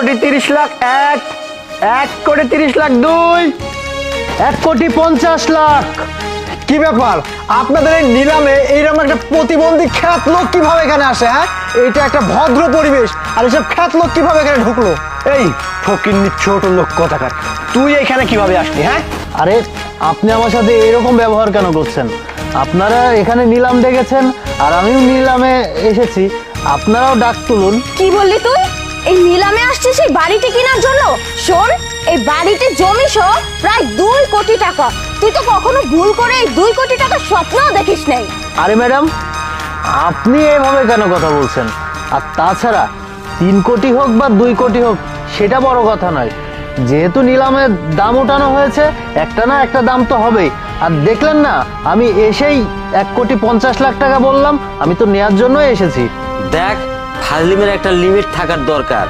কোটি তিরিশ লাখ এক এক কোটি তিরিশ লাখ দুই, এক কোটি পঞ্চাশ লাখ। কি ব্যাপার? আপনাদের এই নিলামে এইরকম একটা প্রতিবন্ধী খ্যাত লোক কীভাবে এখানে আসে হ্যাঁ? এটা একটা ভদ্র পরিবেশ। আর এসব খ্যাত লোক কীভাবে এখানে ঢুকলো? এই ফকিন্নি ছোট লোক কথাকার? তুই এখানে কীভাবে আসলি হ্যাঁ? আরে, আপনি আমার সাথে এরকম ব্যবহার কেন করছেন? আপনারা এখানে নিলাম দেখেছেন আর আমিও নিলামে এসেছি। আপনারাও ডাক তুলুন। কি বললি তুই? এই নিলামে আসছিস এই বাড়িটি কেনার জন্য। শোন এই বাড়িতে জমি সহ প্রায় দুই কোটি টাকা। তুই তো কখনো ভুল করে এই দুই কোটি টাকার স্বপ্নও দেখিস নাই। আরে ম্যাডাম আপনি এভাবে কেন কথা বলছেন? আর তাছাড়া তিন কোটি হোক বা দুই কোটি হোক সেটা বড় কথা নয়। যেহেতু নিলামে দাম ওঠানো হয়েছে একটা না একটা দাম তো হবেই। আর দেখলেন না আমি এসেই এক কোটি পঞ্চাশ লাখ টাকা বললাম আমি তো নেয়ার জন্য এসেছি। দেখ ফাজলিমের একটা লিমিট থাকার দরকার।